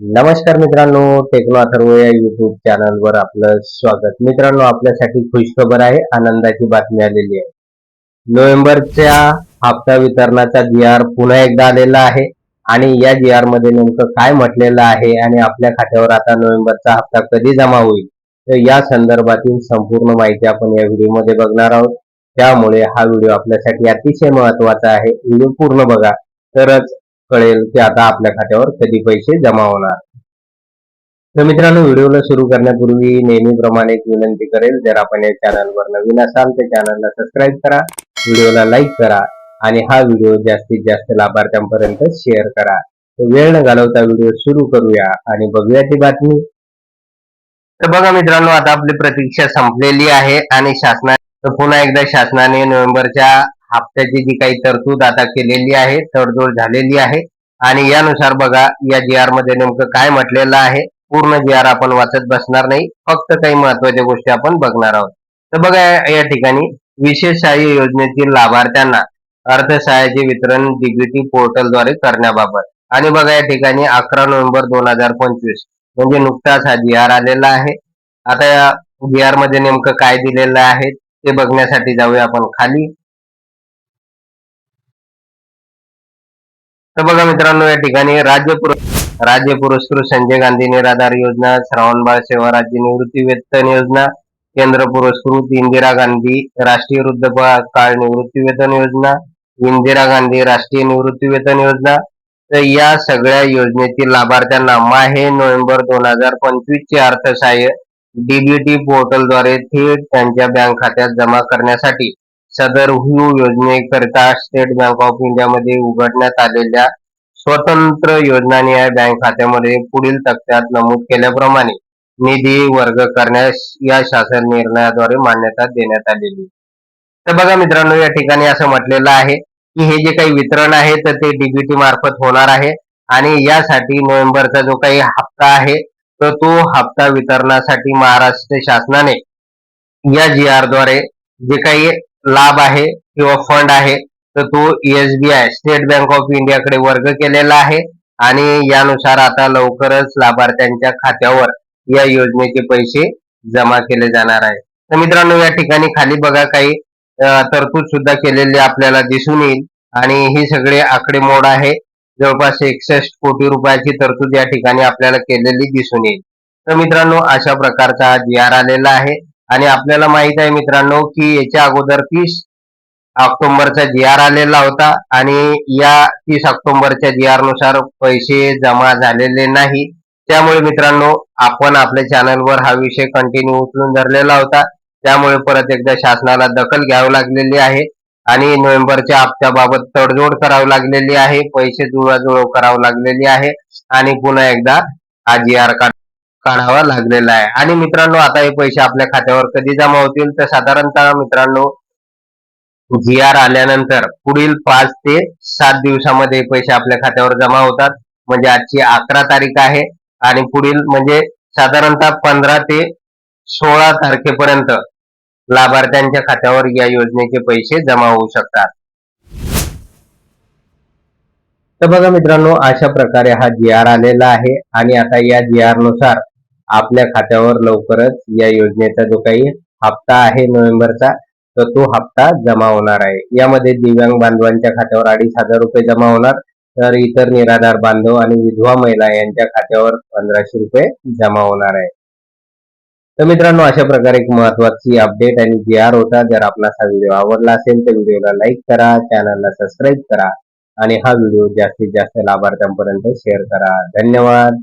नमस्कार मित्रांनो टेक्नो अथर्व या युट्यूब चॅनलवर आपलं स्वागत. मित्रांनो आपल्यासाठी खुशखबर आहे आनंदाची बातमी आलेली आहे. नोव्हेंबरच्या हप्ता वितरणाचा जी आर पुन्हा एकदा आलेला आहे आणि या जी आरमध्ये नेमकं काय म्हटलेलं आहे आणि आपल्या खात्यावर आता नोव्हेंबरचा हप्ता कधी जमा होईल तर या संदर्भातील संपूर्ण माहिती आपण या व्हिडिओमध्ये बघणार आहोत. त्यामुळे हा व्हिडिओ आपल्यासाठी अतिशय महत्त्वाचा आहे. व्हिडिओ पूर्ण बघा. तरच कळेल की आता आपल्या खात्यावर कधी पैसे जमा होणार. तर मित्रांनो व्हिडिओला सुरू करण्यापूर्वी नेहमीप्रमाणे एक विनंती करेल जर आपण या चॅनलवर नवीन असाल तर चॅनलला सबस्क्राईब करा व्हिडिओला लाईक करा आणि हा व्हिडिओ जास्तीत जास्त लाभार्थ्यांपर्यंत शेअर करा. वेळ न घालवता व्हिडिओ सुरू करूया आणि बघूया ती बातमी. तर बघा मित्रांनो आता आपली प्रतीक्षा संपलेली आहे आणि शासना तर पुन्हा एकदा शासनाने नोव्हेंबरच्या हप्त्याची जी काही तरतूद आता केलेली आहे तडजोड झालेली आहे. आणि यानुसार बघा या जी आरमध्ये नेमकं काय म्हटलेलं आहे. पूर्ण जी आर आपण वाचत बसणार नाही. फक्त काही महत्त्वाच्या गोष्टी आपण बघणार आहोत. तर बघा या ठिकाणी विशेष सहाय्य योजनेतील लाभार्थ्यांना अर्थसहाय्याचे वितरण डीबीटी पोर्टलद्वारे करण्याबाबत. आणि बघा या ठिकाणी अकरा नोव्हेंबर दोन हजार पंचवीस म्हणजे नुकताच हा जी आर आलेला आहे. आता या जी आरमध्ये नेमकं काय दिलेलं आहे ते बघण्यासाठी जाऊया आपण खाली. तर बघा मित्रांनो या ठिकाणी राज्य पुरस्कार राज्य पुरस्कृत संजय गांधी निराधार योजना श्रावणबाळ सेवा राज्य निवृत्ती वेतन योजना केंद्र पुरस्कृत इंदिरा गांधी राष्ट्रीय वृद्धकाळ निवृत्ती वेतन योजना इंदिरा गांधी राष्ट्रीय निवृत्ती वेतन योजना. तर या सगळ्या योजनेतील लाभार्थ्यांना माहे नोव्हेंबर दोन हजार पंचवीस चे अर्थसहाय्य डीबीटी पोर्टलद्वारे थेट त्यांच्या बँक खात्यात जमा करण्यासाठी सदर हू योजनेकरिता स्टेट बँक ऑफ इंडियामध्ये उघडण्यात आलेल्या स्वतंत्र योजनानिहाय बँक खात्यामध्ये पुढील तक्त्यात नमूद केल्याप्रमाणे निधी वर्ग करण्यास या शासन निर्णयाद्वारे मान्यता देण्यात आलेली. तर बघा मित्रांनो या ठिकाणी असं म्हटलेलं आहे की हे जे काही वितरण आहे तर ते डीबीटी मार्फत होणार आहे आणि यासाठी नोव्हेंबरचा जो काही हप्ता आहे तर तो हप्ता वितरणासाठी महाराष्ट्र शासनाने या जी आरद्वारे जे काही लाभ आहे किंवा फंड आहे तर तो एसबीआय स्टेट बँक ऑफ इंडियाकडे वर्ग केलेला आहे आणि यानुसार आता लवकरच लाभार्थ्यांच्या खात्यावर या योजनेचे पैसे जमा केले जाणार आहे तर मित्रांनो या ठिकाणी खाली बघा काही तरतूद सुद्धा केलेली आपल्याला दिसून येईल आणि ही सगळे आकडेमोड आहे. जवळपास एकसष्ट कोटी रुपयाची तरतूद या ठिकाणी आपल्याला केलेली दिसून येईल. तर मित्रांनो अशा प्रकारचा हा जी आर आलेला आहे. आणि आपल्याला माहीत आहे मित्रांनो की याच्या अगोदर तीस ऑक्टोबरचा जी आर आलेला होता आणि या तीस ऑक्टोबरच्या जी आरनुसार पैसे जमा झालेले नाही. त्यामुळे मित्रांनो आपण आपल्या चॅनलवर हा विषय कंटिन्यू उचलून धरलेला होता. त्यामुळे परत एकदा शासनाला दखल घ्यावी लागलेली आहे आणि नोव्हेंबरच्या हप्त्याबाबत तडजोड करावी लागलेली आहे. पैसे जुळवाजुळव करावं लागलेली आहे आणि पुन्हा एकदा हा जी आर काढावा लागलेला आहे. आणि मित्रांनो आता हे पैसे आपल्या खात्यावर कधी जमा होतील? तर साधारणतः मित्रांनो जी आर आल्यानंतर पुढील पाच ते सात दिवसामध्ये पैसे आपल्या खात्यावर जमा होतात. म्हणजे आजची अकरा तारीख आहे. आणि पुढील म्हणजे साधारणतः पंधरा ते सोळा तारखेपर्यंत लाभार्थ्यांच्या खात्यावर या योजनेचे पैसे जमा होऊ शकतात. तर बघा मित्रांनो अशा प्रकारे हा जी आर आलेला आहे. आणि आता या जी आरनुसार आपल्या खात्यावर लवकरच या योजनेचा जो काही हप्ता आहे नोव्हेंबरचा तर तो हप्ता जमा होणार आहे. यामध्ये दिव्यांग बांधवांच्या खात्यावर अडीच हजार रुपये जमा होणार तर इतर निराधार बांधव आणि विधवा महिला यांच्या खात्यावर पंधराशे रुपये जमा होणार आहे. तर मित्रांनो अशा प्रकारे एक महत्वाची अपडेट आणि जी आर होता. जर आपला हा व्हिडिओ आवडला असेल तर व्हिडिओला लाईक करा चॅनलला सबस्क्राईब करा आणि हा व्हिडिओ जास्तीत जास्त लाभार्थ्यांपर्यंत शेअर करा. धन्यवाद.